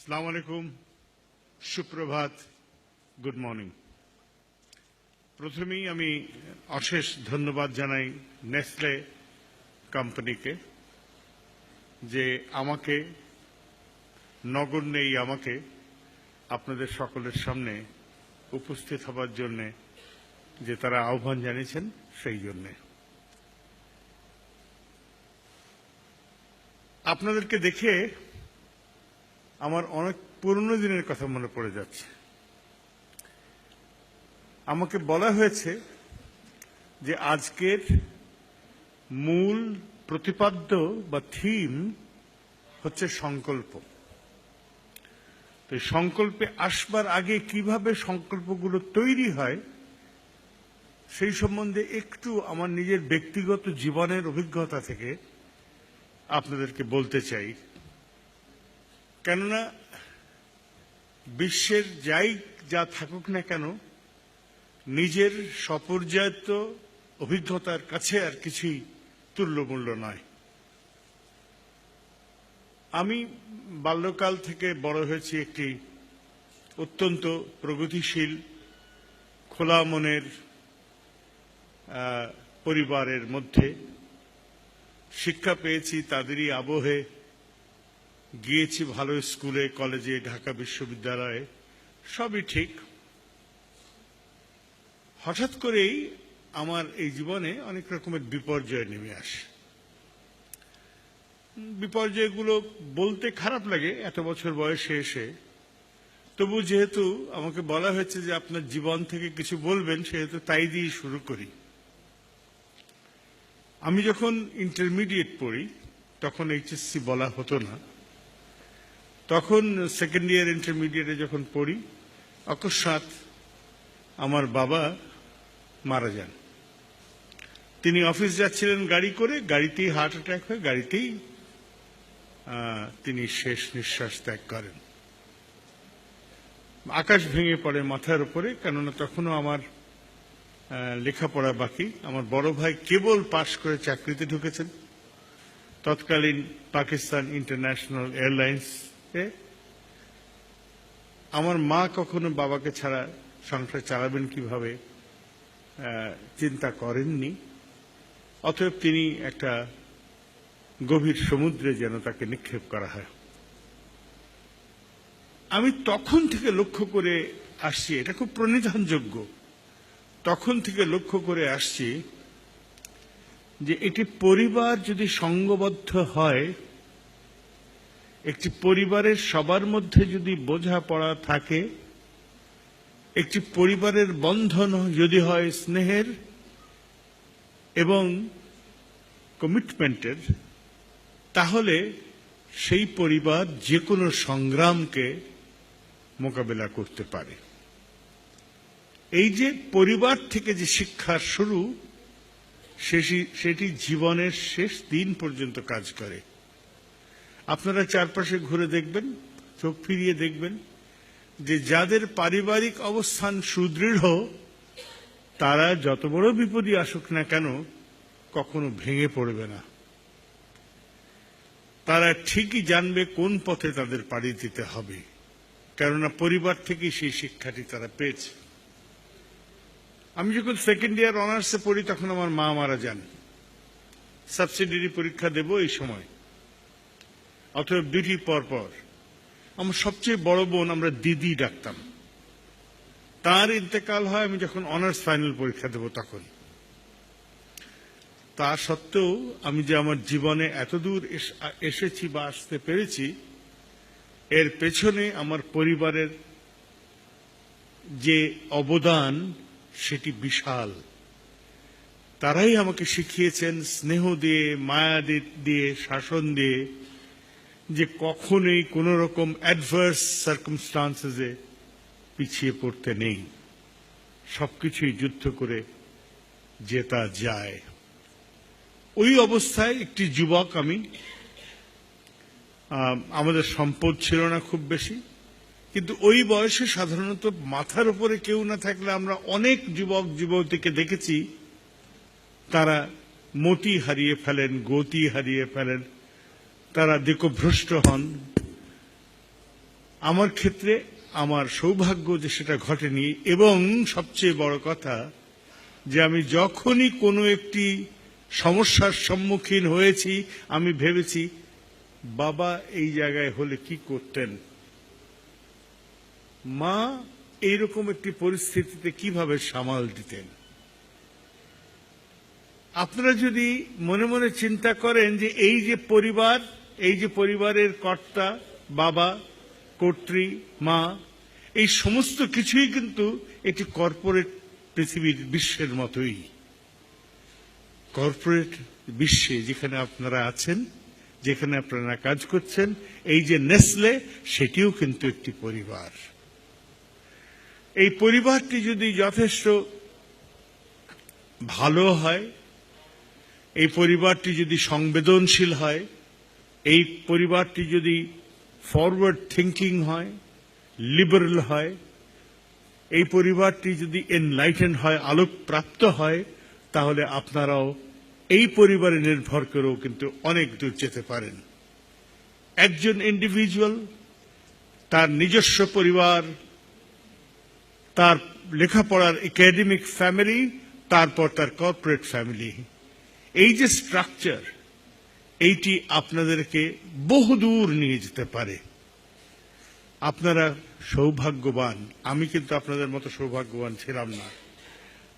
সালাম আলাইকুম, সুপ্রভাত, গুড মর্নিং। প্রথমেই আমি অশেষ ধন্যবাদ জানাই নেসলে কোম্পানিকে যে আমাকে, নগণ্যে এই আমাকে আপনাদের সকলের সামনে উপস্থিত হবার জন্য যে তারা আহ্বান জানিয়েছেন সেই জন্যে। আপনাদেরকে দেখে আমার অনেক পুরনো দিনের কথা মনে পড়ে যাচ্ছে। আমাকে বলা হয়েছে যে আজকের মূল প্রতিপাদ্য বা থিম হচ্ছে সংকল্প। তো সংকল্পে আসবার আগে কীভাবে সংকল্পগুলো তৈরি হয়, সেই সম্বন্ধে একটু আমার নিজের ব্যক্তিগত জীবনের অভিজ্ঞতা থেকে আপনাদেরকে বলতে চাই। কেননা বিশ্বের যাই যা থাকুক না কেন, নিজের স্বপর্যায়িত অভিজ্ঞতার কাছে আর কিছুই তুল্যমূল্য নয়। আমি বাল্যকাল থেকে বড় হয়েছি একটি অত্যন্ত প্রগতিশীল, খোলা মনের পরিবারের মধ্যে। শিক্ষা পেয়েছি তাদেরই আবহে। গিয়েছি ভালো স্কুলে, কলেজে, ঢাকা বিশ্ববিদ্যালয়ে। সবই ঠিক। হঠাৎ করেই আমার এই জীবনে অনেক রকমের বিপর্যয় নেমে আসে। বিপর্যয়গুলো বলতে খারাপ লাগে এত বছর বয়সে এসে। তবু যেহেতু আমাকে বলা হয়েছে যে আপনার জীবন থেকে কিছু বলবেন, সেহেতু তাই দিয়ে শুরু করি। আমি যখন ইন্টারমিডিয়েট পড়ি, তখন এইচএসসি বলা হতো না। তখন সেকেন্ড ইয়ার ইন্টারমিডিয়েটে যখন পড়ি, অকস্মাৎ আমার বাবা মারা যান। তিনি অফিস যাচ্ছিলেন গাড়ি করে, গাড়িতেই হার্ট অ্যাটাক হয়ে, গাড়িতেই তিনি শেষ নিঃশ্বাস ত্যাগ করেন। আকাশ ভেঙে পড়ে মাথার উপরে, কেননা তখনও আমার লেখাপড়া বাকি। আমার বড় ভাই কেবল পাশ করে চাকরিতে ঢুকেছেন। তৎকালীন পাকিস্তান ইন্টারন্যাশনাল এয়ারলাইন্স এ আমার মা কখনো বাবাকে ছাড়া সংসার চালাবেন কীভাবে চিন্তা করেননি। অতএব তিনি একটা গভীর সমুদ্রে যেন তাকে নিক্ষেপ করা হয়। আমি তখন থেকে লক্ষ্য করে আসছি, এটা খুব প্রণিধানযোগ্য, তখন থেকে লক্ষ্য করে আসছি যে এটি পরিবার যদি সঙ্গবদ্ধ হয় একটি পরিবারের সবার মধ্যে যদি বোঝাপড়া থাকে, একটি পরিবারের বন্ধন যদি হয় স্নেহের এবং কমিটমেন্টের তাহলে সেই পরিবার যে কোনো সংগ্রামকে মোকাবেলা করতে পারে। এই যে পরিবার থেকে যে শিক্ষার শুরু, সেটি- সেটি জীবনের শেষ দিন পর্যন্ত কাজ করে। আপনারা চারপাশে ঘুরে দেখবেন, চোখ ফিরিয়ে দেখবেন যে যাদের পারিবারিক অবস্থান সুদৃঢ়, তারা যত বড় বিপদই আসুক না কেন, কখনো ভেঙে পড়বে না। তারা ঠিকই জানবে কোন পথে তাদের পাড়ি দিতে হবে, কেননা পরিবার থেকেই সেই শিক্ষাটি তারা পেয়েছে। আমি যখন সেকেন্ড ইয়ার অনার্সে পড়ি, তখন আমার মা মারা যান। সাবসিডিয়ারি পরীক্ষা দেব এই সময়। অতএব দুটি পর পর আমার সবচেয়ে বড় বোন, আমরা দিদি ডাকতাম। তার ইন্তেকাল হয়, আমি যখন অনার্স ফাইনাল পরীক্ষা দেব তখন। তা সত্ত্বেও আমি যে আমার জীবনে এতদূর এসেছি বা আসতে পেরেছি, এর পেছনে আমার পরিবারের যে অবদান, সেটি বিশাল। তারাই আমাকে শিখিয়েছেন স্নেহ দিয়ে, মায়া দিয়ে, শাসন দিয়ে যে কখনোই কোন রকম অ্যাডভার্স সার্কামস্টান্সেসে পিছিয়ে পড়তে নেই। সবকিছুই যুদ্ধ করে জেতা যায়। ওই অবস্থায় একটি যুবক আমি আমাদের সম্পদ ছিল না খুব বেশি, কিন্তু ওই বয়সে সাধারণত মাথার উপরে কেউ না থাকলে আমরা অনেক যুবক, যুবতীকে দেখেছি, তারা মতি হারিয়ে ফেলেন, গতি হারিয়ে ফেলেন তারা দিকভ্রষ্ট হন। আমার ক্ষেত্রে আমার সৌভাগ্য যে সেটা ঘটেনি এবং সবচেয়ে বড় কথা যে আমি যখনই কোনো একটি সমস্যার সম্মুখীন হয়েছি, আমি ভেবেছি, বাবা, এই জায়গায় হলে কি করতেন? মা এইরকম একটি পরিস্থিতিতে কীভাবে সামাল দিতেন? আপনারা যদি মনে মনে চিন্তা করেন যে এই যে পরিবার এই যে পরিবারের কর্তা, বাবা, কর্ত্রী, মা, এই সমস্ত কিছুই কিন্তু এটি কর্পোরেট পৃথিবীর বিশ্বের মতোই। কর্পোরেট বিশ্বে যেখানে আপনারা আছেন, যেখানে আপনারা কাজ করছেন, এই যে নেসলে, সেটিও কিন্তু একটি পরিবার। এই পরিবারটি যদি যথেষ্ট ভালো হয়, এই পরিবারটি যদি সংবেদনশীল হয় এই পরিবারটি যদি ফরওয়ার্ড থিঙ্কিং হয় লিবারেল হয়, এই পরিবারটি যদি এনলাইটেন হয়, আলোকপ্রাপ্ত হয়, তাহলে আপনারাও এই পরিবারে নির্ভর করেও কিন্তু অনেক দূর যেতে পারেন। একজন ইন্ডিভিজুয়াল তার নিজস্ব পরিবার, তার লেখাপড়ার একাডেমিক ফ্যামিলি তারপর তার কর্পোরেট ফ্যামিলি এই যে স্ট্রাকচার এইটি আপনাদেরকে বহুদূর নিয়ে যেতে পারে। আপনারা সৌভাগ্যবান। আমি কিন্তু আপনাদের মতো সৌভাগ্যবান ছিলাম না।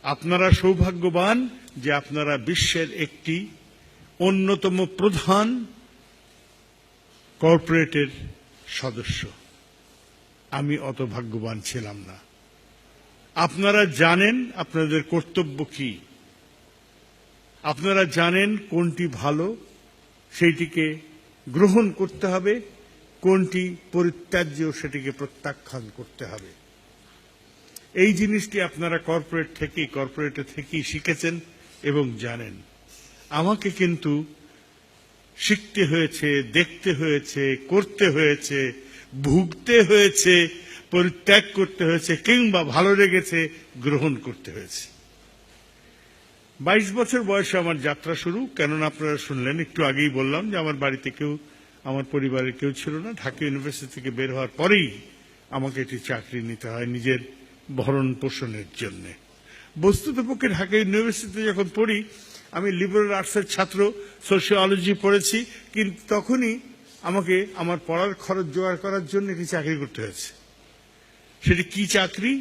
আপনারা সৌভাগ্যবান যে আপনারা বিশ্বের একটি অন্যতম প্রধান কর্পোরেটের সদস্য। আমি অত ভাগ্যবান ছিলাম না। আপনারা জানেন আপনাদের কর্তব্য কি। আপনারা জানেন কোনটি ভালো সেইটিকে গ্রহণ করতে হবে। কোনটি পরিত্যাজ্য সেটিকে প্রত্যাখ্যান করতে হবে। এই জিনিসটি আপনারা কর্পোরেট থেকেই, কর্পোরেটে থেকেই শিখেছেন এবং জানেন। আমাকে কিন্তু শিখতে হয়েছে, দেখতে হয়েছে, করতে হয়েছে, ভুগতে হয়েছে, পরিত্যাগ করতে হয়েছে, কিংবা ভালো লেগেছে, গ্রহণ করতে হয়েছে। বাইশ বছর বয়সে আমার যাত্রা শুরু। কেননা আপনারা শুনলেন, একটু আগেই বললাম যে আমার বাড়িতে কেউ, আমার পরিবারের কেউ ছিল না। ঢাকা ইউনিভার্সিটি থেকে বের হওয়ার পরেই আমাকে একটি চাকরি নিতে হয় নিজের ভরণ পোষণের জন্য। বস্তুত পক্ষে ঢাকা ইউনিভার্সিটিতে যখন পড়ি, আমি লিবারেল আর্টসের ছাত্র সোশিওলজি পড়েছি, কিন্তু তখনই আমাকে আমার পড়ার খরচ জোগাড় করার জন্য একটি চাকরি করতে হয়েছে। সেটি কি চাকরি?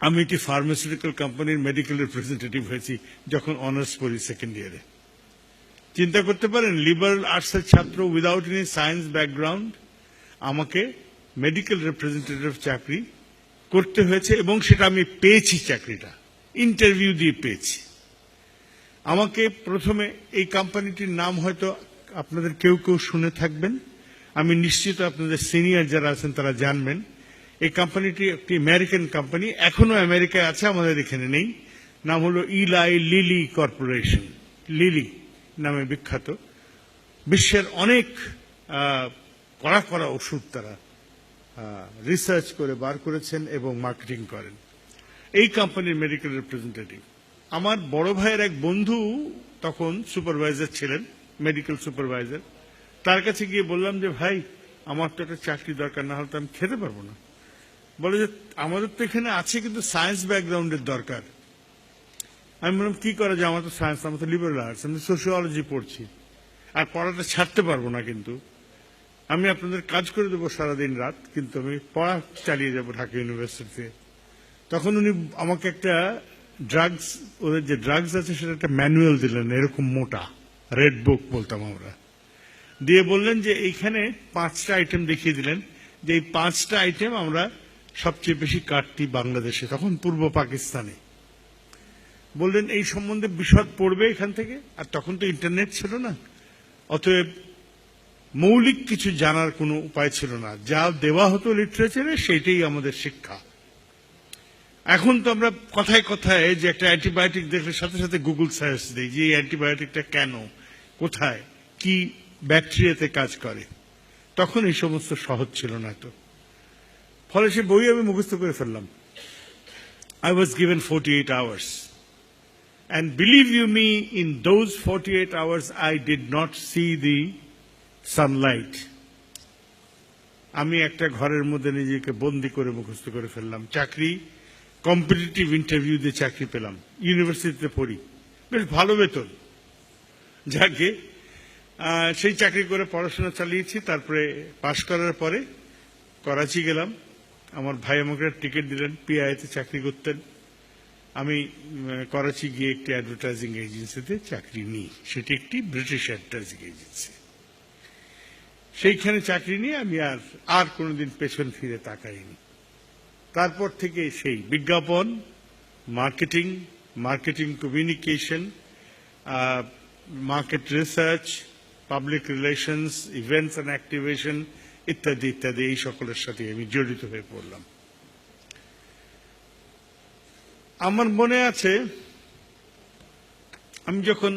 আমি একটি ফার্মাসিউটিক্যাল কোম্পানির মেডিকেল রিপ্রেজেন্টেটিভ হয়েছি যখন অনার্স পড়ি সেকেন্ড ইয়ারে চিন্তা করতে পারেন লিবারাল আর্টসের ছাত্র উইদাউট এনি সায়েন্স ব্যাকগ্রাউন্ড আমাকে মেডিকেল রিপ্রেজেন্টেটিভ চাকরি করতে হয়েছে এবং সেটা আমি পেয়েছি চাকরিটা ইন্টারভিউ দিয়ে পেয়েছি। আমাকে প্রথমে এই কোম্পানিটির নাম হয়তো আপনাদের কেউ কেউ শুনে থাকবেন। আমি নিশ্চিত আপনাদের সিনিয়র যারা আছেন তারা জানবেন। এই কোম্পানিটি একটি আমেরিকান কোম্পানি এখনও আমেরিকায় আছে, আমাদের এখানে নেই। নাম হলো ইলাই লিলি কর্পোরেশন লিলি নামে বিখ্যাত। বিশ্বের অনেক কড়া কড়া ওষুধ তারা রিসার্চ করে বার করেছেন এবং মার্কেটিং করেন। এই কোম্পানির মেডিকেল রিপ্রেজেন্টেটিভ আমার বড় ভাইয়ের এক বন্ধু তখন সুপারভাইজার ছিলেন মেডিকেল সুপারভাইজার তার কাছে গিয়ে বললাম যে, ভাই, আমার তো একটা চাকরি দরকার না হলে তো আমি খেতে পারব না। বলে যে, আমাদের তো এখানে আছে কিন্তু সায়েন্স ব্যাকগ্রাউন্ডের দরকার। আমি বললাম, কি করা যায়? আমার তো সায়েন্স আমার তো লিবারেল আর্টস আমি সোশিওলজি পড়ছি। আর পড়াটা ছাড়তে পারব না কিন্তু। আমি আপনাদের কাজ করে দেবো সারাদিন রাত, কিন্তু আমি পড়া চালিয়ে যাব ঢাকা ইউনিভার্সিটিতে তখন উনি আমাকে একটা ড্রাগস ওদের যে ড্রাগস আছে সেটা একটা ম্যানুয়াল দিলেন, এরকম মোটা রেড বুক বলতাম আমরা। দিয়ে বললেন যে, এইখানে পাঁচটা আইটেম দেখিয়ে দিলেন। যে এই পাঁচটা আইটেম আমরা সবচেয়ে বেশি কাটতি বাংলাদেশে, তখন পূর্ব পাকিস্তানে। বললেন, এই সম্বন্ধে বিশদ পড়বে এখান থেকে? আর তখন তো ইন্টারনেট ছিল না। অতএব মৌলিক কিছু জানার কোনো উপায় ছিল না। যা দেওয়া হতো লিটারেচারে সেটাই আমাদের শিক্ষা। এখন তো আমরা কথায় কথায় যে একটা অ্যান্টিবায়োটিক দেখলে সাথে সাথে গুগল সার্চ দিই যে এই অ্যান্টিবায়োটিকটা কেন, কোথায়, কি ব্যাকটেরিয়াতে কাজ করে। তখন এই সমস্ত সহজ ছিল না তো। ফলে সে বই আমি মুখস্থ করে ফেললাম। I was given forty eight hours and believe you me in in those 48 hours, I did not see the sunlight. আমি একটা ঘরের মধ্যে নিজেকে বন্দি করে মুখস্থ করে ফেললাম। চাকরি কম্পিটিটিভ ইন্টারভিউ দিয়ে চাকরি পেলাম। ইউনিভার্সিটিতে পড়ি। বেশ ভালো বেতন। যাকে সেই চাকরি করে পড়াশোনা চালিয়েছি তারপরে পাশ করার পরে করাচি গেলাম। আমার ভাই আমাকে টিকিট দিলেন পিআইতে চাকরি করতেন। আমি করাচি গিয়ে একটি অ্যাডভার্টাইজিং এজেন্সিতে চাকরি নিই। সেটি একটি ব্রিটিশ অ্যাডভার্টাইজিং এজেন্সি সেইখানে চাকরি নিয়ে আমি আর আর কোনোদিন পেছন ফিরে তাকাইনি। তারপর থেকে সেই বিজ্ঞাপন marketing marketing communication market research public relations events and activation ইত্যাদি ইত্যাদি, এই সকলের সাথে আমি জড়িত হয়ে পড়লাম। আমার মনে আছে, আমি যখন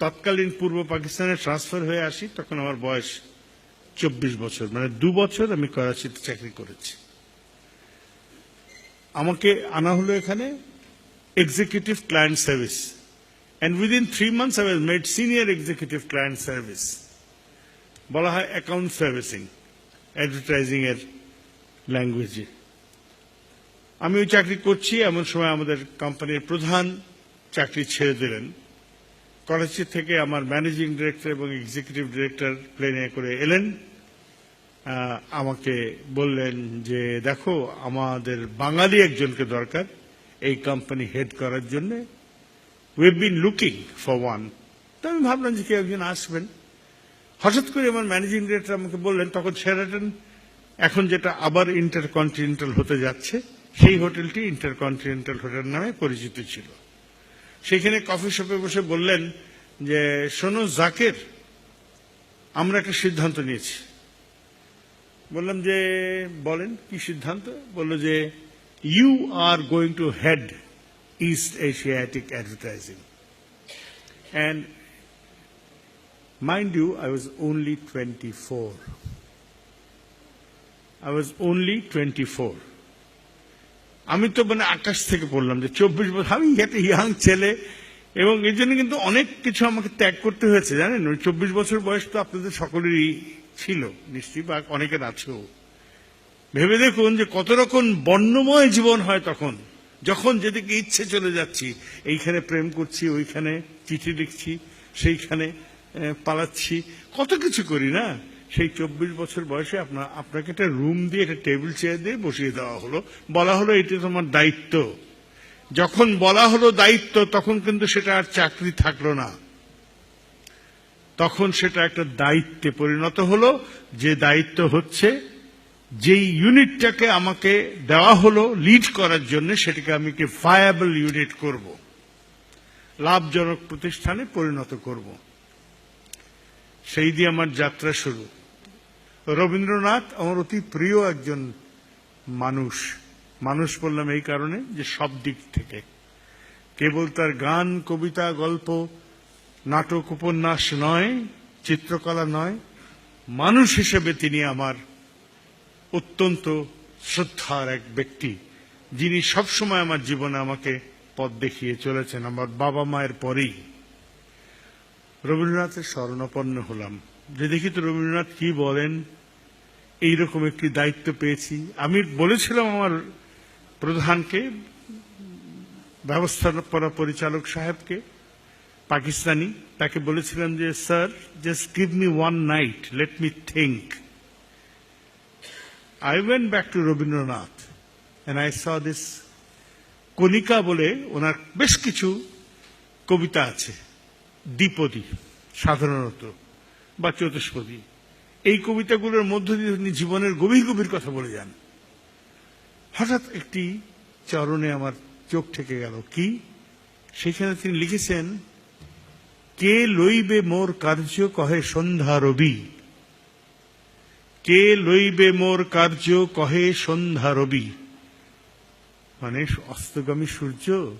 তৎকালীন পূর্ব পাকিস্তানে ট্রান্সফার হয়ে আসি, তখন আমার বয়স চব্বিশ বছর মানে দু বছর আমি করাচিতে চাকরি করেছি। আমাকে আনা হলো এখানে executive client service and within three months I was made senior executive client service বলা হয় অ্যাকাউন্ট সার্ভিসিং অ্যাডভার্টাইজিং এর ল্যাঙ্গুয়েজে আমি ওই চাকরি করছি, এমন সময় আমাদের কোম্পানির প্রধান চাকরি ছেড়ে দিলেন। করাচি থেকে আমার ম্যানেজিং ডিরেক্টর এবং এক্সিকিউটিভ ডিরেক্টর প্লেনে করে এলেন। আমাকে বললেন যে, দেখো, আমাদের বাঙালি একজনকে দরকার এই কোম্পানি হেড করার জন্য। We been looking for one তো আমি ভাবলাম যে কেউ একজন আসবেন। হঠাৎ করে আমার ম্যানেজিং ডিরেক্টর আমাকে বললেন, তখন শেরাটন এখন যেটা আবার ইন্টারকন্টিনেন্টাল হতে যাচ্ছে, সেই হোটেলটি ইন্টারকন্টিনেন্টাল হোটেল নামে পরিচিত ছিল। সেখানে কফি শপে বসে বললেন যে, শোনো জাকের, আমরা একটা সিদ্ধান্ত নিয়েছি। বললাম যে, বলেন, কি সিদ্ধান্ত? বলল যে you are going to head East Asiatic advertising and I was only twenty four I was only twenty four আমি তো মানে আকাশ থেকে পড়লাম যে চব্বিশ বছর, আমি একটা ইয়াং ছেলে, এবং এই জন্য কিন্তু অনেক কিছু আমাকে ত্যাগ করতে হয়েছে, জানেন? ওই চব্বিশ বছর বয়স তো আপনাদের সকলেরই ছিল, নিশ্চয়ই, বা অনেকের আছেও। ভেবে দেখুন যে কত রকম বর্ণময় জীবন হয় তখন। যখন যেদিকে ইচ্ছে চলে যাচ্ছি, এইখানে প্রেম করছি, ওইখানে চিঠি লিখছি, সেইখানে পালাচ্ছি। কত কিছু করি, না? সেই চব্বিশ বছর বয়সে আপনার, আপনাকে একটা রুম দিয়ে, একটা টেবিল চেয়ার দিয়ে বসিয়ে দেওয়া হলো। বলা হলো এটা তোমার দায়িত্ব। যখন বলা হলো দায়িত্ব, তখন কিন্তু সেটা আর চাকরি থাকল না। তখন সেটা একটা দায়িত্বে পরিণত হলো। যে দায়িত্ব হচ্ছে, যেই ইউনিটটাকে আমাকে দেওয়া হলো লিড করার জন্য, সেটাকে আমি কি ভায়াবল ইউনিট করব? লাভজনক প্রতিষ্ঠানে পরিণত করব। সেই দিয়ে আমার যাত্রা শুরু। রবীন্দ্রনাথ আমার অতি প্রিয় একজন মানুষ। মানুষ বললাম এই কারণে যে সব দিক থেকে। কেবল তার গান, কবিতা, গল্প, নাটক, উপন্যাস নয়, চিত্রকলা নয়, মানুষ হিসেবে তিনি আমার অত্যন্ত শ্রদ্ধার এক ব্যক্তি, যিনি সবসময় আমার জীবনে আমাকে পথ দেখিয়ে চলেছেন। আমার বাবা মায়ের পরেই। রবীন্দ্রনাথের স্মরণাপন্ন হলাম। যে দেখি তো রবীন্দ্রনাথ কি বলেন, এইরকম একটি দায়িত্ব পেয়েছি। আমি বলেছিলাম আমার প্রধানকে, ব্যবস্থাপনা পরিচালক সাহেবকে, পাকিস্তানি, তাকে বলেছিলাম যে, sir just give me one night let me think I went back to Rabindranath and I saw this Kanika বলে ওনার বেশ কিছু কবিতা আছে। দ্বিপদী, সাধারণত, বা চতুষ্পদী। এই কবিতাগুলোর মধ্য দিয়ে তিনি জীবনের গভীর গভীর কথা বলে যান। হঠাৎ একটি চরণে আমার চোখ থেকে গেল। কি? সেখানে তিনি লিখেছেন, কে লইবে মোর কার্য কহে সন্ধ্যা রবি? কে লইবে মোর কার্য কহে সন্ধ্যা রবি? মানে অস্তগামী সূর্য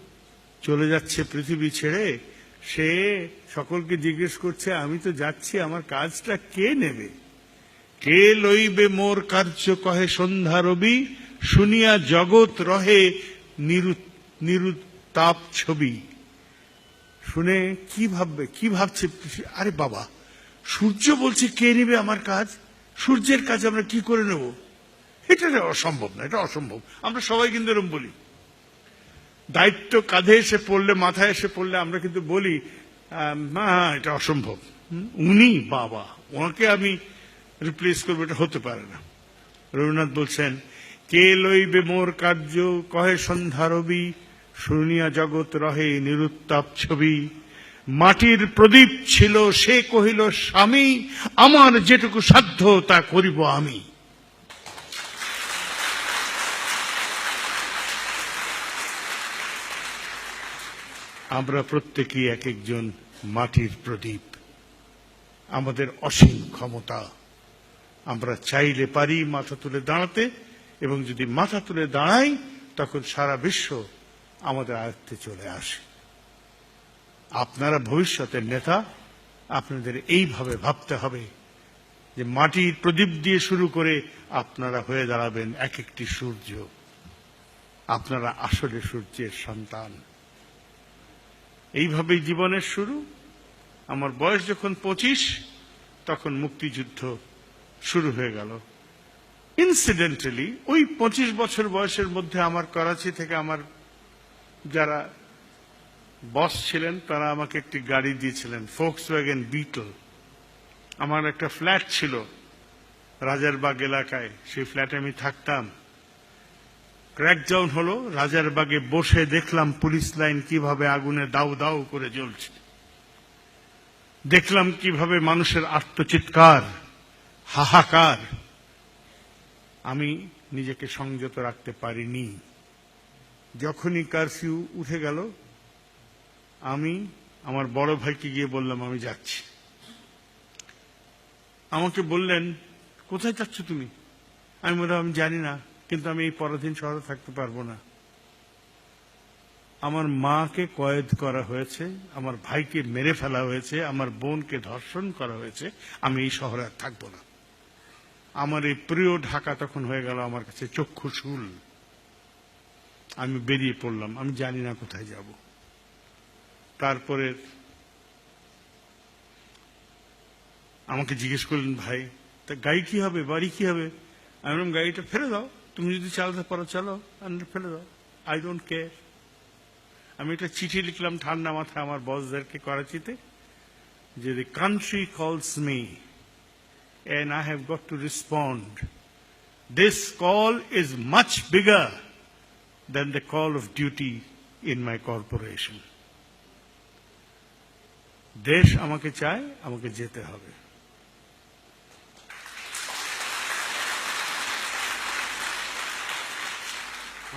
চলে যাচ্ছে পৃথিবী ছেড়ে সে সকলকে জিজ্ঞেস করছে, আমি তো যাচ্ছি, আমার কাজটা কে নেবে? কে লইবে মোর কার্য? কহে সন্ধ্যা রবি। শুনিয়া জগৎ রহে নিরু- নিরুত্তাপ ছবি। শুনে কি ভাববে, কি ভাবছে? আরে বাবা, সূর্য বলছে কে নেবে আমার কাজ? সূর্যের কাজ আমরা কি করে নেব? এটা অসম্ভব না, এটা অসম্ভব। আমরা সবাই কিন্তু এরকম বলি। দায়িত্ব কাঁধে এসে পড়লে, মাথায় এসে পড়লে আমরা কিন্তু বলি না এটা অসম্ভব। উনি বাবা, ওনাকে আমি রিপ্লেস করব, এটা হতে পারে না। রবীন্দ্রনাথ বলছেন, কে লইবে মোর কার্য? কহে সন্ধ্যা রবি, শুনিয়া জগৎ রহে নিরুত্তাপ ছবি। মাটির প্রদীপ ছিল, সে কহিল, স্বামী, আমার যেটুকু সাধ্য তা করিব আমি। আমরা প্রত্যেকেই এক একজন মাটির প্রদীপ। আমাদের অসীম ক্ষমতা। আমরা চাইলে পারি মাথা তুলে দাঁড়াতে, এবং যদি মাথা তুলে দাঁড়াই, তখন সারা বিশ্ব আমাদের আয়ত্তে চলে আসে। আপনারা ভবিষ্যতের নেতা, আপনাদের এইভাবে ভাবতে হবে যে মাটির প্রদীপ দিয়ে শুরু করে আপনারা হয়ে দাঁড়াবেন এক একটি সূর্য। আপনারা আসলে সূর্যের সন্তান। এইভাবেই জীবনের শুরু। আমার বয়স যখন পঁচিশ, তখন মুক্তিযুদ্ধ শুরু হয়ে গেল। ইনসিডেন্টালি ওই পঁচিশ বছর বয়সের মধ্যে আমার করাচি থেকে আমার যারা বস ছিলেন, তারা আমাকে একটি গাড়ি দিয়েছিলেন ফোক্স ওয়াগেন বিটল আমার একটা ফ্ল্যাট ছিল রাজারবাগ এলাকায়, সেই ফ্ল্যাটে আমি থাকতাম। ক্র্যাকডাউন হলো রাজারবাগে বসে দেখলাম পুলিশ লাইন কীভাবে আগুনে দাউ দাউ করে জ্বলছে। দেখলাম কীভাবে মানুষের আত্মচিৎকার, হাহাকার। আমি নিজেকে সংযত রাখতে পারিনি। যখনই কারফিউ উঠে গেল, আমি আমার বড় ভাইকে গিয়ে বললাম, আমি যাচ্ছি। আমাকে বললেন, কোথায় যাচ্ছ তুমি? আমি বললাম, আমি জানি না। কিন্তু আমি এই পরাধীন শহরে থাকতে পারব না। আমার মাকে কয়েদ করা হয়েছে, আমার ভাইকে মেরে ফেলা হয়েছে, আমার বোনকে ধর্ষণ করা হয়েছে, আমি এই শহরে আর থাকব না। আমার এই প্রিয় ঢাকা তখন হয়ে গেল আমার কাছে চক্ষুশূল আমি বেরিয়ে পড়লাম, আমি জানি না কোথায় যাব। তারপরে আমাকে জিজ্ঞেস করলেন, ভাই, তা গাড়ি কি হবে? বাড়ি কি হবে? আমি বললাম, গাড়িটা ফেলে দাও। তুমি যদি চালাতে পারো চলো না ফেলে দাও। আই ডোন্ট কেয়ার আমি একটা চিঠি লিখলাম ঠান্ডা মাথায় আমার বসদেরকে করাচিতে, যে the country calls me and I have got to respond. This call is much bigger than the call of duty in my corporation দেশ আমাকে চায়, আমাকে যেতে হবে।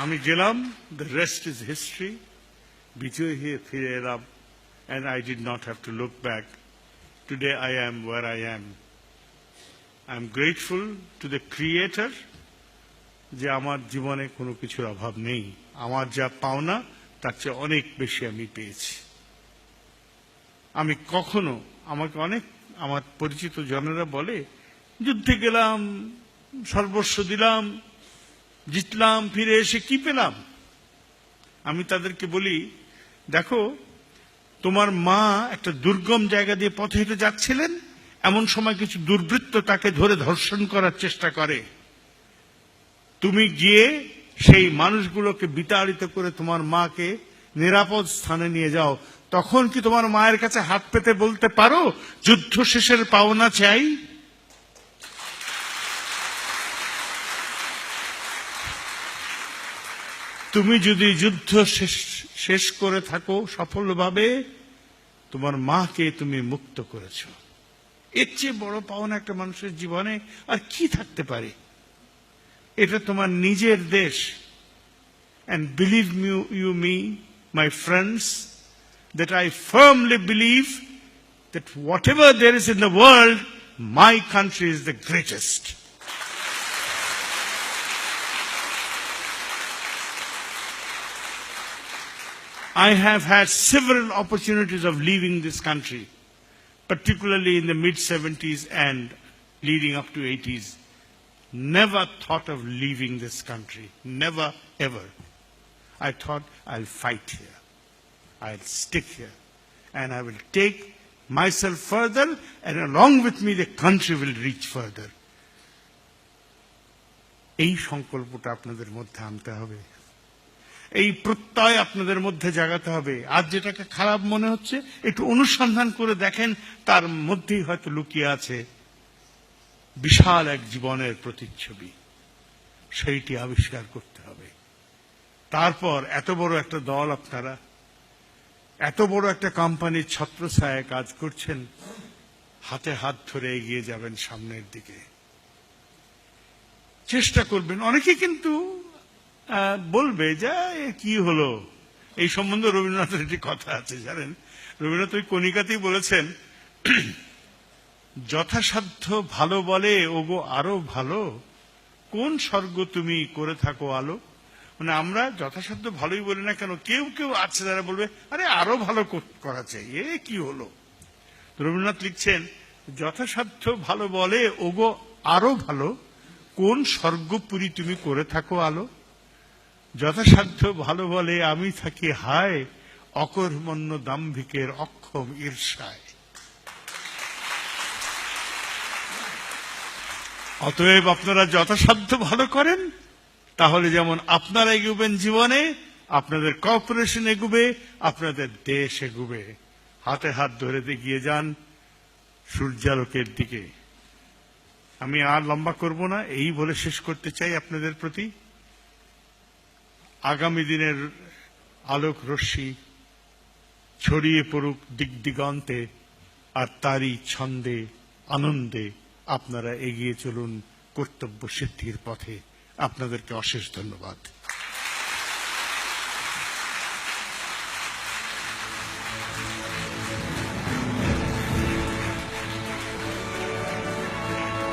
আমি গেলাম দ্য রেস্ট ইজ হিস্ট্রি বিজয় হয়ে ফিরে এলাম, and I did not have to look back Today I am where I am. I am grateful to the Creator যে আমার জীবনে কোনো কিছুর অভাব নেই। আমার যা পাওনা, তার চেয়ে অনেক বেশি আমি পেয়েছি। আমি কখনো, আমাকে অনেক, আমার পরিচিত জনেরা বলে, যুদ্ধে গেলাম, সর্বস্ব দিলাম জিতলাম, ফিরে এসে কি পেলাম? আমি তাদেরকে বলি, দেখো, তোমার মা একটা দুর্গম জায়গা দিয়ে পথে হেঁটে যাচ্ছিলেন, এমন সময় কিছু দুর্বৃত্ত তাকে ধরে ধর্ষণ করার চেষ্টা করে। তুমি গিয়ে সেই মানুষগুলোকে বিতাড়িত করে তোমার মাকে নিরাপদ স্থানে নিয়ে যাও। তখন কি তোমার মায়ের কাছে হাত পেতে বলতে পারো? যুদ্ধ শেষের পাওনা চাই? তুমি যদি যুদ্ধ শেষ করে থাকো সফলভাবে, তোমার মাকে তুমি মুক্ত করেছ। এর চেয়ে বড় পাওনা একটা মানুষের জীবনে আর কি থাকতে পারে? এটা তোমার নিজের দেশ। And believe you me my friends that I firmly believe that whatever there is in the world my country is the greatest I have had several opportunities of leaving this country, particularly in the mid 70s and leading up to 80s. Never thought of leaving this country. Never, ever. I thought I'll fight here. I'll stick here. And I will take myself further, and along with me, the country will reach further. এই সংকল্পটা আপনাদের মধ্যে আনতে হবে এই প্রত্যয় আপনাদের মধ্যে জাগাতে হবে। আজ যেটাকে খারাপ মনে হচ্ছে, একটু অনুসন্ধান করে দেখেন, তার মধ্যেই হয়তো লুকিয়ে আছে বিশাল এক জীবনের প্রতিচ্ছবি। সেইটি আবিষ্কার করতে হবে। তারপর এত বড় একটা দল আপনারা, এত বড় একটা কোম্পানির ছত্রছায়ায় কাজ করছেন, হাতে হাত ধরে এগিয়ে যাবেন সামনের দিকে। চেষ্টা করবেন। অনেকে কিন্তু বলবে যে কি হলো? এই সম্বন্ধে রবীন্দ্রনাথের একটি কথা আছে, জানেন? রবীন্দ্রনাথ ওই কণিকাতেই বলেছেন, যথাসাধ্য ভালো বলে, ওগো আরও ভালো। কোন স্বর্গ তুমি করে থাকো আলো? মানে আমরা যথাসাধ্য ভালোই বলি না কেন, কেউ কেউ আছে যারা বলবে, আরে, আরও ভালো করা চাই এ, কি হলো? রবীন্দ্রনাথ লিখছেন, যথাসাধ্য ভালো বলে, ওগো আরও ভালো। কোন স্বর্গপুরী তুমি করে থাকো আলো? যথাসাধ্য ভালো বলে আমি থাকি হায় অকর্মণ্য দাম্ভিকের অক্ষম ঈর্ষায়। অতএব আপনারা যথাসাধ্য ভালো করেন, তাহলে যেমন আপনারা এগুবেন জীবনে, আপনাদের কর্পোরেশন এগুবে, আপনাদের দেশ এগুবে। হাতে হাত ধরে এগিয়ে যান সূর্যালোকের দিকে। আমি আর লম্বা করব না, এই বলে শেষ করতে চাই আপনাদের প্রতি। আগামী দিনের আলোক রশ্মি ছড়িয়ে পড়ুক দিক দিগন্তে আর তারই ছন্দে আনন্দে আপনারা এগিয়ে চলুন কর্তব্য সিদ্ধির পথে আপনাদেরকে অশেষ ধন্যবাদ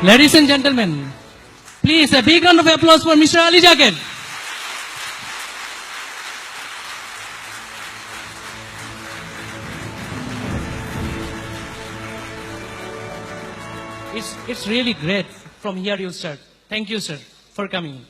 Ladies and gentlemen, please a big round of applause for Mr. Ali Jacket. It's, really great from here you sir. Thank you, sir, for coming.